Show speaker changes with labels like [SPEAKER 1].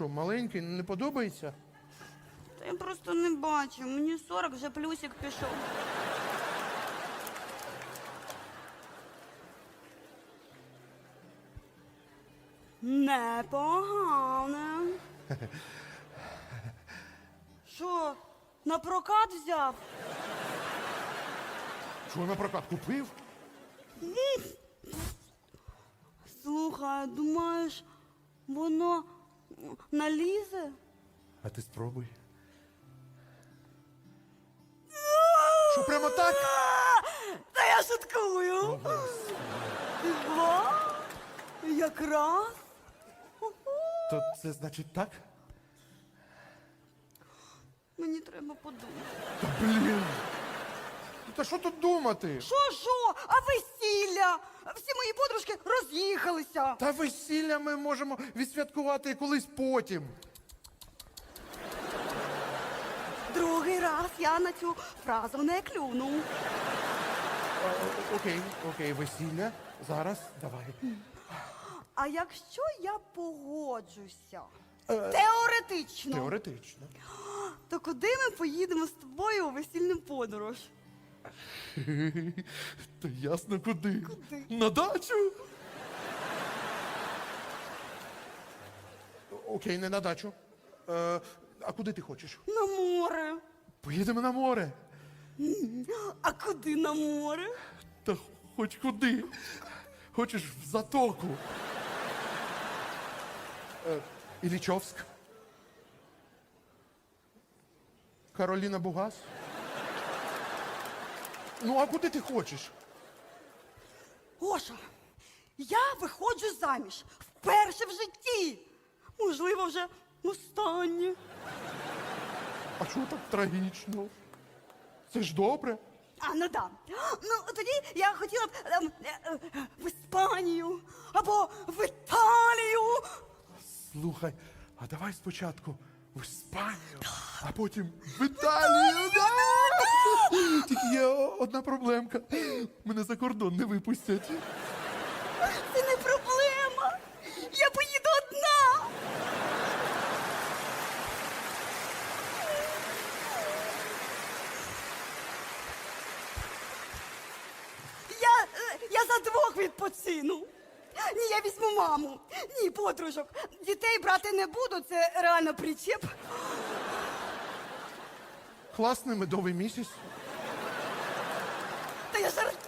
[SPEAKER 1] що, маленький, не подобається?
[SPEAKER 2] Та я просто не бачу. Мені 40 вже плюсик пішов. Непогане. Що, на прокат взяв?
[SPEAKER 1] Що на прокат купив?
[SPEAKER 2] Слухай, думаєш, воно налізе?
[SPEAKER 1] А ти спробуй. Що прямо так?
[SPEAKER 2] Та я шуткую. Ва, Якраз.
[SPEAKER 1] То це значить так?
[SPEAKER 2] Мені треба подумати.
[SPEAKER 1] Та блін. Та що тут думати?
[SPEAKER 2] Що, що? А весілля? Всі мої подружки роз'їхалися.
[SPEAKER 1] Та весілля ми можемо відсвяткувати колись потім.
[SPEAKER 2] Другий раз я на цю фразу не клюну.
[SPEAKER 1] Окей, окей, весілля. Зараз давай.
[SPEAKER 2] А якщо я погоджуся? Теоретично.
[SPEAKER 1] Теоретично.
[SPEAKER 2] То куди ми поїдемо з тобою у весільну подорож?
[SPEAKER 1] Та ясно куди.
[SPEAKER 2] Куди?
[SPEAKER 1] На дачу. Окей, не на дачу. Е, а куди ти хочеш?
[SPEAKER 2] На море.
[SPEAKER 1] Поїдемо на море.
[SPEAKER 2] А куди на море?
[SPEAKER 1] Та хоч куди. Хочеш в затоку. Е, Іллічовськ. Кароліна Бугас. Ну, а куди ти хочеш?
[SPEAKER 2] Гоша, я виходжу заміж вперше в житті. Можливо, вже останнє.
[SPEAKER 1] А чого так трагічно? Це ж добре.
[SPEAKER 2] А, ну да. Ну, тоді я хотіла б ем, е, е, в Іспанію або в Італію.
[SPEAKER 1] Слухай, а давай спочатку в Іспанію, а потім в Італію. Да! Є одна проблемка. Мене за кордон не випустять.
[SPEAKER 2] Це не проблема. Я поїду одна. Я, я за двох відпочину. Ні, я візьму маму. Ні, подружок. Дітей брати не буду, це реально причеп.
[SPEAKER 1] Класний медовий місяць.
[SPEAKER 2] Та я жартую.